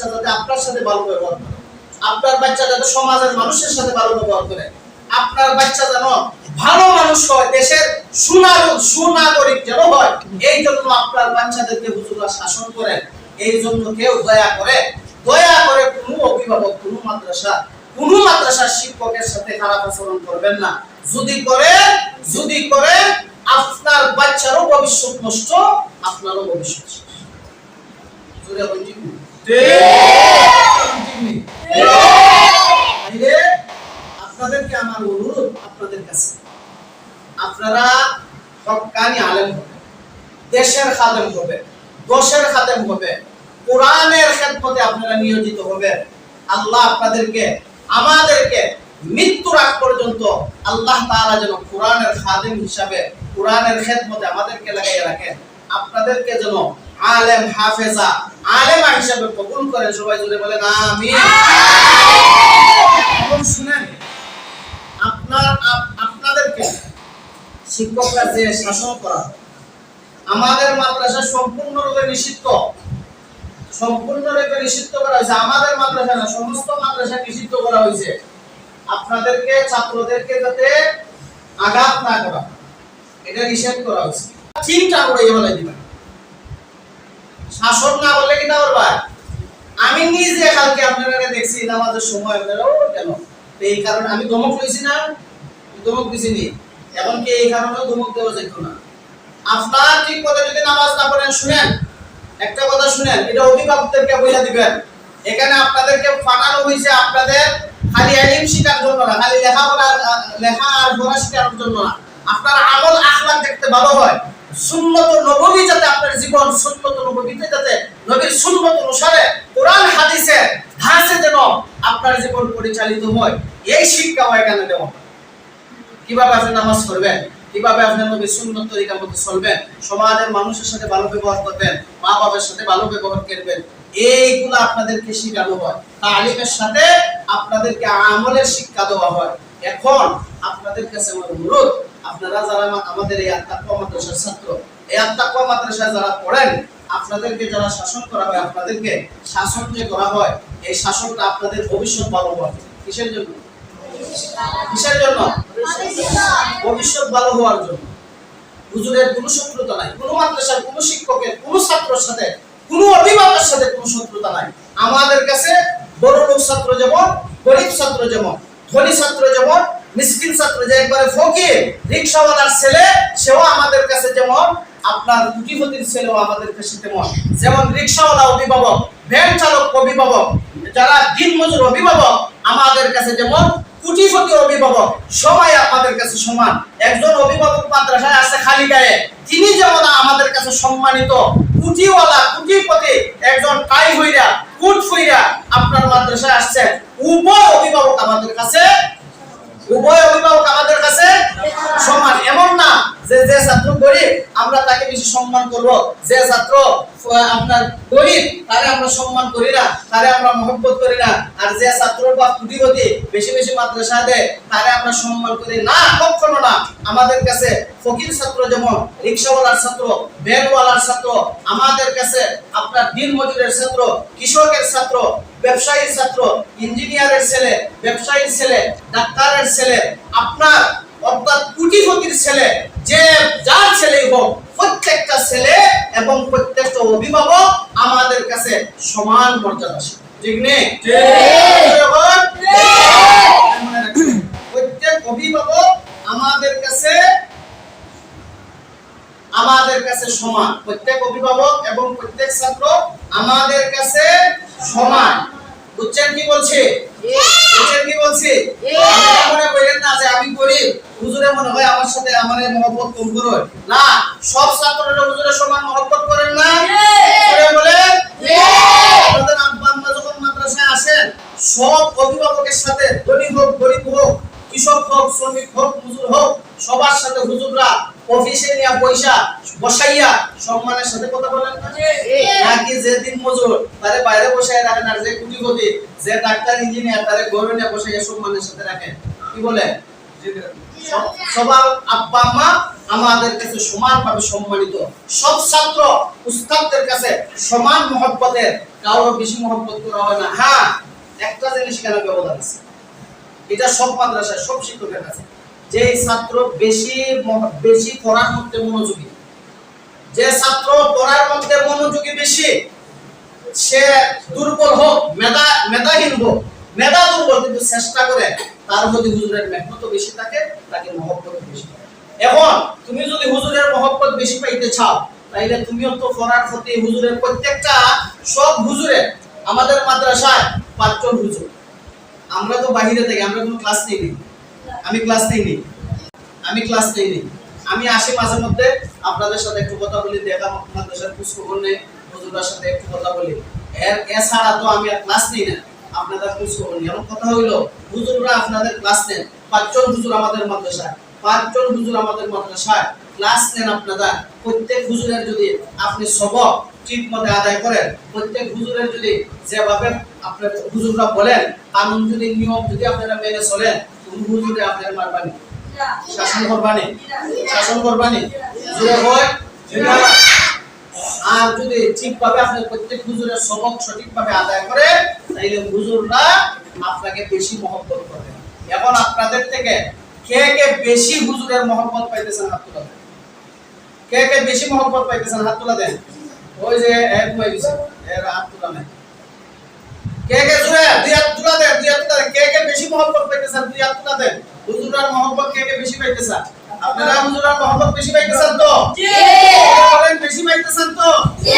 বাচ্চা যাতে আপনার সাথে ভালো ব্যবহার করে। আপনার বাচ্চা যাতে সমাজের মানুষের সাথে ভালো ব্যবহার করে। আপনার বাচ্চা যেন ভালো মানুষ হয়, দেশের সুনাগরিক সুনাগরিক যেন হয়, এই জন্য আপনার বাচ্চাদেরকে হুজুরা শাসন করেন। এই জন্য কেউ দয়া করে দয়া করে কোনো অভিভাবক, কোনো মাদ্রাসা, কোনো মাদ্রাসার শিক্ষকের সাথে খারাপ আচরণ করবেন না। যদি করে যদি করে, আপনার বাচ্চারও ভবিষ্যৎ নষ্ট, আপনারও ভবিষ্যৎ শেষ। জোরে আপনাদেরকে হবে আল্লাহ আপনাদেরকে, আমাদেরকে মৃত্যুর আগ পর্যন্ত আল্লাহ তাআলা যেন কোরআনের খাদেম হিসাবে, কোরআনের খেদমতে আমাদেরকে লাগাইয়ে রাখেন। আপনাদেরকে যেন আলেম, হাফেজা আলেমা হিসাবে কবুল করেন সবাই জুড়ে বলেন শুনেন, আপনার আপনাদেরকে শিক্ষকরা যে শাসন করা, আমাদের মাদ্রাসা সম্পূর্ণরূপে নিষিদ্ধ। সম্পূর্ণরূপে নিষিদ্ধ করা হয়েছে। আমাদের মাদ্রাসা না, সমস্ত মাদ্রাসা নিষিদ্ধ করা হয়েছে। আপনাদেরকে, ছাত্রদেরকে যাতে আঘাত না করা, এটা নিষেধ করা হয়েছে। চিন্তা করে বলে দিবেন। শাসন না বললে কি না করবা? আমি নিজে কালকে আপনারা দেখছি নামাজের সময় আপনারা ও কেন? এই কারণে আমি ধমক লইছি না? ধমক দিছি নি এখন কি এই কারণে ধমক দেওয়া যেত না? আপনার ঠিক কথা যদি নামাজ না পড়েন, শুনেন। একটা কথা শুনেন, এটা অভিভাবকদেরকে বইলা দিবেন। এখানে আপনাদেরকে পাঠানো হয়েছে আপনাদের খালি এলিম শিখার জন্য না, খালি লেখাপড়া লেখা আর পড়া শেখার জন্য না। আপনার আমল আখলাক দেখতে ভালো হয়। সুন্নত নববী যাতে আপনার জীবন সুন্নত নববীতে যাতে নবীর সুন্নত অনুসারে কোরআন হাদিসের ধাঁচে যেন আপনার জীবন পরিচালিত হয়, এই। কীভাবে আপনি নামাজ কীভাবে আপনি সুন্নত তরিকার মধ্যে চলবেন? সমাজের মানুষের সাথে ভালো ব্যবহার করবেন মা বাবার সাথে ভালো ব্যবহার করবেন, এইগুলো আপনাদেরকে শেখানো হয়। তালিমের সাথে আপনাদেরকে আমলের শিক্ষা দেওয়া হয়। এখন আপনাদের কাছে আমার অনুরোধ আপনারা যারা আমাদের এই আত্মাকুয়া মাদ্রাসার ছাত্র, এই আত্মাকুয়া মাদ্রাসায় যারা পড়েন, আপনাদেরকে যারা শাসন করা হয়, আপনাদেরকে শাসন যে করা হয়, এই শাসনটা আপনাদের ভবিষ্যৎ ভালো হয় কিসের জন্য? কিসের জন্য? ভবিষ্যৎ ভালো হওয়ার জন্য। হুজুরের কোনো শত্রুতা নাই, কোনো মাদ্রাসার কোনো শিক্ষকের, কোনো সাথে, কোনো অভিভাবকের সাথে কোনো শত্রুতা নাই। আমাদের কাছে বড় লোক ছাত্র যেমন, গরিব ছাত্র যেমন, ধনী ছাত্র যেমন মিসকিন ছাত্র যে একবারে ফকির, রিক্সাওয়ালার ছেলে, সেও আমাদের কাছে যেমন আপনার কুটিপতির ছেলেও আমাদের কাছে তেমন। যেমন রিক্সাওয়ালা অভিভাবক, ভ্যান চালক অভিভাবক, যারা দিন মজুর অভিভাবক, আমাদের কাছে যেমন কুটিপতি অভিভাবক, সবাই আমাদের কাছে সমান। একজন অভিভাবক মাদ্রাসায় আছে খালি গায়ে, তিনি যেমন আমাদের কাছে সম্মানিত, কুটিওয়ালা, কুটিপতি, একজন টাই হইরা, কুট হইরা আপনার মাদ্রাসায় আসছে উভয় অভিভাবক আমাদের কাছে উভয় অভিভাবক আমাদের কাছে সমান। এমন না যে যে ছাত্র গরিব, আমরা তাকে বেশি সম্মান করব। যে ছাত্র আপনার গরিব তারে আমরা সম্মান করি না তারে আমরা মহব্বত করি না। আর যে ছাত্র বা কুটিপতি বেশি বেশি মাদ্রাসা দেয় তারে আমরা সম্মান করি না, কখনো না। আমাদের কাছে ফকির ছাত্র যেমন, রিক্সাওয়ালার ছাত্র, ভ্যানওয়ালার ছাত্র, আমাদের কাছে আপনার দিন মজুরের ছাত্র, কৃষকের ছাত্র, ব্যবসায়ীর ছাত্র, ইঞ্জিনিয়ারের ছেলে, ব্যবসায়ীর ছেলে, ডাক্তারের ছেলে, আপনার অর্থাৎ কুটি ফকির ছেলে যে যার ছেলেই হোক প্রত্যেকটা ছেলে এবং প্রত্যেকটা অভিভাবক আমাদের কাছে সমান মর্যাদাশীল ঠিক নেই প্রত্যেক অভিভাবক আমাদের কাছে আমাদের কাছে সমান। প্রত্যেক অভিভাবক এবং প্রত্যেক ছাত্র আমাদের কাছে সমান। বুঝছেন কি বলছি? বুঝছেন কি বলছি? মনে করেন না যে আমি করি হুজুরে মনে হয় আমার সাথে আমার মহব্বত কম করো না সব ছাত্ররা হুজুরের সমান মহব্বত করেন না? করে বলেন? আপনাদের আম্মা যখন মাদ্রাসায় আসেন সব অভিভাবকের সাথে ধনী হোক গরিব হোক কৃষক হোক শ্রমিক হোক সবার সাথে হুজুররা অফিসে নিয়ে পয়সা বসাইয়া সম্মানের সাথে কথা বলেন না। নাকি যে দিন মজুর তারে বাইরে বসাই রাখেন আর যে কুটিপতি যে ডাক্তার ইঞ্জিনিয়ার তারে ঘরে নিয়ে বসাইয়া সম্মানের সাথে রাখেন। কি বলে? সবার আব্বা মা আমাদের কাছে সমানভাবে সম্মানিত। সব ছাত্র উস্তাদদের কাছে সমান মহব্বতের কারোর বেশি মহব্বত করা হয় না। হ্যাঁ একটা জিনিস কেন ব্যবধান আছে? এটা সব মাদ্রাসায় সব শিক্ষকের কাছে। যে ছাত্র বেশি বেশি পড়ার মধ্যে মনোযোগী, যে ছাত্র পড়ার মধ্যে মনোযোগী বেশি, সে দুর্বল হোক, মেধা, মেধাহীন হোক, মেধা দুর্বল, কিন্তু চেষ্টা করে তার যদি হুজুরের মেহনত বেশি থাকে, তাকে মহব্বত বেশি। এখন তুমি যদি হুজুরের মহব্বত বেশি পাইতে চাও, তাইলে তুমিও তো পড়ার প্রতি হুজুরের প্রত্যেকটা সব হুজুরের আমাদের মাদ্রাসায় পাঁচজন হুজুর আমরা তো বাহিরে থাকি, আমরা কোনো ক্লাস নেই। আমি ক্লাস নেইনি আমি ক্লাস নেইনি আমি আসি মাঝে মধ্যে, আপনাদের সাথে একটু কথা বলি দেখা মাদ্রাসার খোঁজ খবর নেই হুজুরের সাথে একটু কথা বলি। এর এছাড়া তো আমি আর ক্লাস নেই না। আপনাদের খোঁজ খবর নেই। এমন কথা হইল, হুজুররা আপনাদের ক্লাস নেন পাঁচজন হুজুর আমাদের মাদ্রাসায় পাঁচজন হুজুর আমাদের মাদ্রাসায় ক্লাস নেন আপনারা প্রত্যেক হুজুরের যদি আপনি সবক ঠিক মতো আদায় করেন, প্রত্যেক হুজুরের যদি যেভাবে আপনার হুজুররা বলেন, কানুন যদি, নিয়ম যদি আপনারা মেনে চলেন কোন হুজুরে আপনার মারবানি শাসন করবানি শাসন করবানি জুড়ে হয় আর যদি ঠিকভাবে আপনি প্রত্যেক হুজুরের সবক সঠিকভাবে আদায় করে তাইলে হুজুররা আপনাকে বেশি মহব্বত করবে এখন আপনাদের থেকে কে কে বেশি হুজুরের মহব্বত পাইতেছেন হাত তোলা দেন। কে কে বেশি মহব্বত পাইতেছেন হাত তোলা দেন? ওই যে এক হয়ে গেছে এর হাত তোলা নেই। কে কে জুড়ে দুই হাত তোলা দেন দুই হাত তোলা দেন কে কে বেশি মহব্বত পাইতেছেন দুই হাত দেন হুজুরার মহব্বত কে কে বেশি পাইতেছেন? আপনারা হুজুরার মহব্বত বেশি পাইতেছেন তো? জি। বলেন বেশি পাইতেছেন তো? জি।